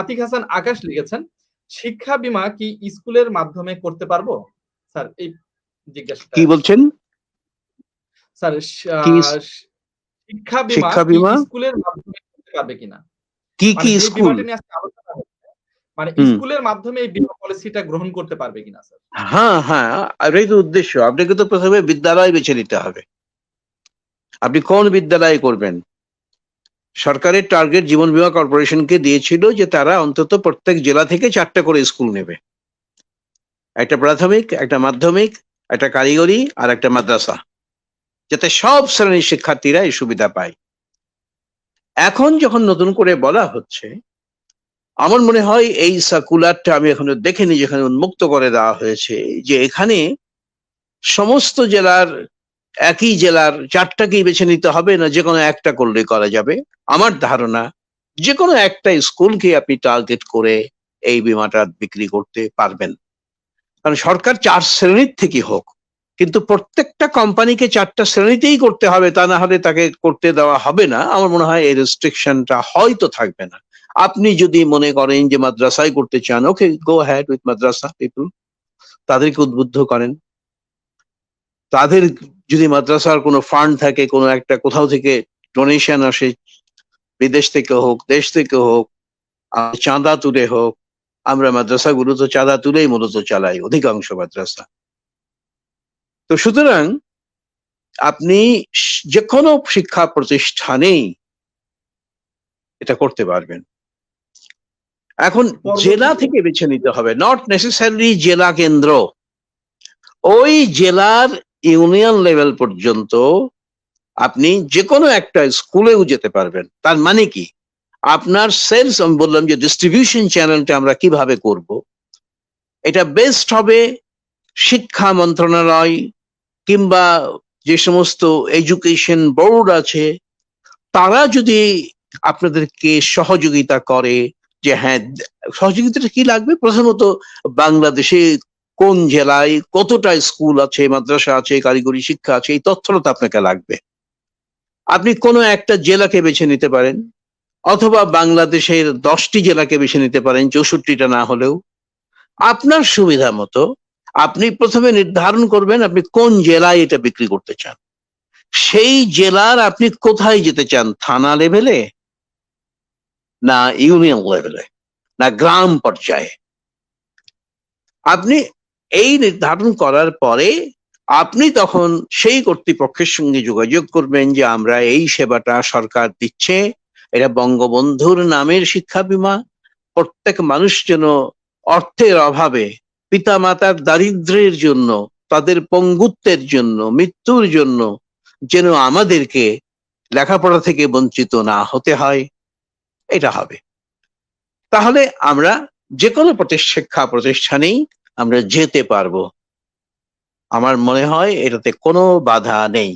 আতিক হাসান আকাশ লিখেছেন শিক্ষা বীমা কি স্কুলের মাধ্যমে করতে পারব? স্যার এই জিজ্ঞাসা কি বলছেন? স্যার শিক্ষা বীমা স্কুলের মাধ্যমে করতে পারবে কিনা? কি মানে কি স্কুল? আজকে আলোচনা মানে স্কুলের মাধ্যমে এই বীমা পলিসিটা গ্রহণ করতে পারবে কিনা স্যার? হ্যাঁ হ্যাঁ এটাই তো উদ্দেশ্য। আপনাকে তো প্রথমে বিদ্যালয় বেছে নিতে হবে। আপনি কোন বিদ্যালয়ে করবেন? সরকারের টার্গেট জীবন বীমা কর্পোরেশনকে দিয়েছিল যে তারা অন্তত প্রত্যেক জেলা থেকে চারটা করে স্কুল নেবে। একটা প্রাথমিক, একটা মাধ্যমিক, একটা কারিগরি আর একটা মাদ্রাসা, যাতে সব শ্রেণির শিক্ষার্থীরা এই সুবিধা পায়। এখন যখন নতুন করে বলা হচ্ছে, আমার মনে হয় এই সার্কুলারটা আমি এখনও দেখিনি, যেখানে উন্মুক্ত করে দেওয়া হয়েছে, যে এখানে সমস্ত জেলার একই জেলার চারটাকেই বেছে নিতে হবে, না যে কোনো একটা করলে করা যাবে? আমার ধারণা, যে কোনো একটা স্কুলকে আপনি টার্গেট করে এই বিমাটা বিক্রি করতে পারবেন। কারণ সরকার চার শ্রেণির থেকে হোক, কিন্তু প্রত্যেকটা কোম্পানিকে চারটা শ্রেণীতেই করতে হবে, তা না হলে তাকে করতে দেওয়া হবে না। আমার মনে হয় এই রেস্ট্রিকশনটা হয়তো থাকবে না। আপনি যদি মনে করেন যে মাদ্রাসায় করতে চান, okay go ahead with madrasa people তাদেরকে উদ্বুদ্ধ করেন। তাদের যদি মাদ্রাসার কোনো ফান্ড থাকে, কোনো একটা কোথাও থেকে ডোনেশন আসে, বিদেশ থেকে হোক, দেশ থেকে হোক চাঁদা তুলে হোক, আমরা মাদ্রাসাগুলো তো চাঁদা তুলেই মূলত চালাই, অধিকাংশ মাদ্রাসা। তো সুতরাং আপনি যে কোনো শিক্ষা প্রতিষ্ঠানেই এটা করতে পারবেন। এখন জেলা থেকে বেছে নিতে হবে নট নেসেসারি জেলা কেন্দ্র। ওই জেলার ইউনিয়ন লেভেল পর্যন্ত আপনি যে কোনো একটা স্কুলেও যেতে পারবেন। তার মানে কি? আপনার সেলস আমি বললাম যে ডিস্ট্রিবিউশন চ্যানেলটা আমরা কীভাবে করব? এটা বেস্ট হবে শিক্ষা মন্ত্রণালয় কিংবা যে সমস্ত এডুকেশন বোর্ড আছে, তারা যদি আপনাদেরকে সহযোগিতা করে যে হ্যাঁ সহযোগিতাটা কি লাগবে? প্রথমত বাংলাদেশে কোন জেলায় কতটা স্কুল আছে, মাদ্রাসা আছে, কারিগরি শিক্ষা আছে, এই তথ্যটা আপনাকে লাগবে। আপনি কোনো একটা জেলাকে বেছে নিতে পারেন, অথবা বাংলাদেশের দশটি জেলাকে বেছে নিতে পারেন, চৌষট্টিটা না হলেও। আপনার সুবিধা মতো আপনি প্রথমে নির্ধারণ করবেন আপনি কোন জেলায় এটা বিক্রি করতে চান। সেই জেলার আপনি কোথায় যেতে চান, থানা লেভেলে না ইউনিয়ন লেভেলে, না গ্রাম পর্যায়ে? আপনি এই নির্ধারণ করার পরে আপনি তখন সেই কর্তৃপক্ষের সঙ্গে যোগাযোগ করবেন যে আমরা এই সেবাটা সরকার দিচ্ছে। এটা বঙ্গবন্ধুর নামের শিক্ষা বীমা। প্রত্যেক মানুষ যেন অর্থের অভাবে পিতামাতার দারিদ্র্যের জন্য, তাদের পঙ্গুত্বের জন্য, মৃত্যুর জন্য যেন আমাদেরকে লেখাপড়া থেকে বঞ্চিত না হতে হয়। এটা হবে। তাহলে আমরা যে কোনো শিক্ষা প্রতিষ্ঠানেই আমরা যেতে পারব। আমার মনে হয় এটাতে কোনো বাধা নেই।